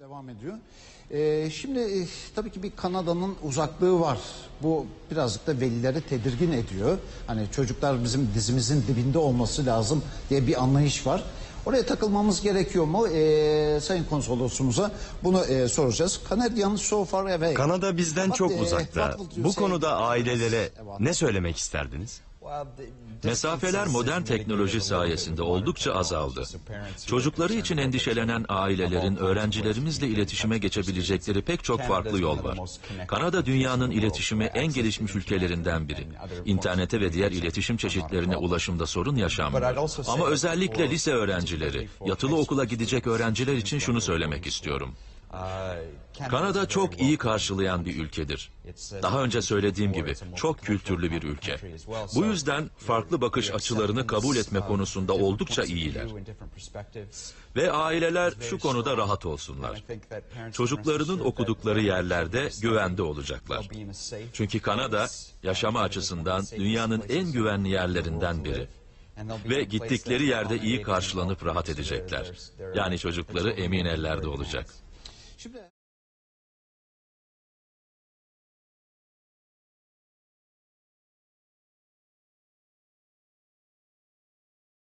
Devam ediyor. Ee, şimdi e, tabii ki bir Kanada'nın uzaklığı var. Bu birazcık da velileri tedirgin ediyor. Hani çocuklar bizim dizimizin dibinde olması lazım diye bir anlayış var. Oraya takılmamız gerekiyor mu? Ee, Sayın Konsolosumuza bunu e, soracağız. Canadian so far away. Kanada bizden What, çok eh, uzakta. Bu konuda ailelere ne söylemek isterdiniz? Mesafeler modern teknoloji sayesinde oldukça azaldı. Çocukları için endişelenen ailelerin öğrencilerimizle iletişime geçebilecekleri pek çok farklı yol var. Kanada dünyanın iletişimi en gelişmiş ülkelerinden biri. İnternete ve diğer iletişim çeşitlerine ulaşımda sorun yaşanmıyor. Ama özellikle lise öğrencileri, yatılı okula gidecek öğrenciler için şunu söylemek istiyorum. Kanada çok iyi karşılayan bir ülkedir. Daha önce söylediğim gibi çok kültürlü bir ülke. Bu yüzden farklı bakış açılarını kabul etme konusunda oldukça iyiler. Ve aileler şu konuda rahat olsunlar. Çocuklarının okudukları yerlerde güvende olacaklar. Çünkü Kanada yaşama açısından dünyanın en güvenli yerlerinden biri. Ve gittikleri yerde iyi karşılanıp rahat edecekler. Yani çocukları emin ellerde olacak. Şimdi